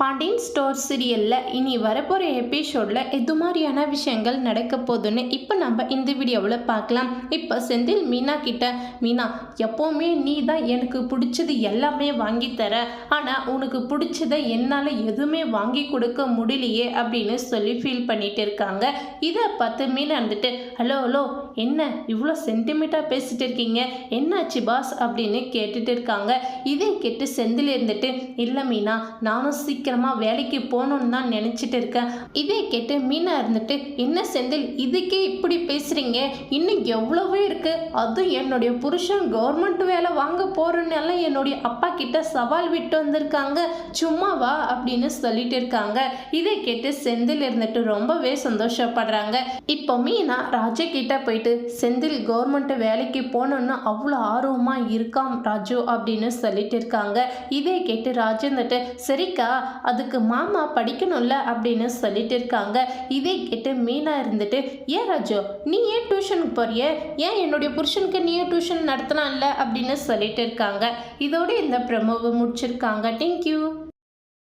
Pandian store சீரியலில் இனி வரப்போகிற எபிசோடில் எது மாதிரியான விஷயங்கள் நடக்க போகுதுன்னு இப்போ நம்ம இந்த வீடியோவில் பார்க்கலாம். இப்போ செந்தில் மீனா கிட்ட மீனா எப்போவுமே நீ தான் எனக்கு பிடிச்சது எல்லாமே வாங்கி தர. ஆனால் உனக்கு பிடிச்சதை என்னால் எதுவுமே வாங்கி கொடுக்க முடியலையே அப்படின்னு சொல்லி ஃபீல் பண்ணிட்டு இருக்காங்க. இதை பார்த்து மீனா வந்துட்டு ஹலோ ஹலோ என்ன இவ்வளோ சென்டிமீட்டாக பேசிட்டு இருக்கீங்க? என்னாச்சு பாஸ் அப்படின்னு கேட்டுட்டு இருக்காங்க. இதே கேட்டு செந்தில் இருந்துட்டு இல்லை மீனா நானும் சீக்கிரமாக வேலைக்கு போகணுன்னு தான் நினச்சிட்டு இருக்கேன். இதே கேட்டு மீனா இருந்துட்டு என்ன செந்தில் இதுக்கே இப்படி பேசுகிறீங்க இன்னும் எவ்வளவோ இருக்குது அதுவும் என்னுடைய புருஷன் கவர்மெண்ட் வேலை வாங்க போகிறனால என்னுடைய அப்பா கிட்ட சவால் விட்டு வந்திருக்காங்க. சும்மாவா அப்படின்னு சொல்லிட்டு இருக்காங்க. இதை கேட்டு செந்தில் இருந்துட்டு ரொம்பவே சந்தோஷப்படுறாங்க. இப்போ மீனா ராஜா கிட்ட போயிட்டு செந்தில் கவர்மெண்ட்டு வேலைக்கு போகணுன்னு அவ்வளோ ஆர்வமாக இருக்காம் ராஜு அப்படின்னு சொல்லிட்டு இருக்காங்க. இதை கேட்டு ராஜேந்திரட்டு சரிக்கா அதுக்கு மாமா படிக்கணும்ல அப்படின்னு சொல்லிட்டு இருக்காங்க. இதை கேட்டு மீனா இருந்துட்டு ஏன் ராஜு நீ ஏன் டியூஷனுக்கு போறிய? ஏன் என்னுடைய புருஷனுக்கு நீயே டியூஷன் நடத்தலாம்ல அப்படின்னு சொல்லிட்டு இருக்காங்க. இதோட இந்த ப்ரமோவை முடிச்சிருக்காங்க. தேங்க்யூ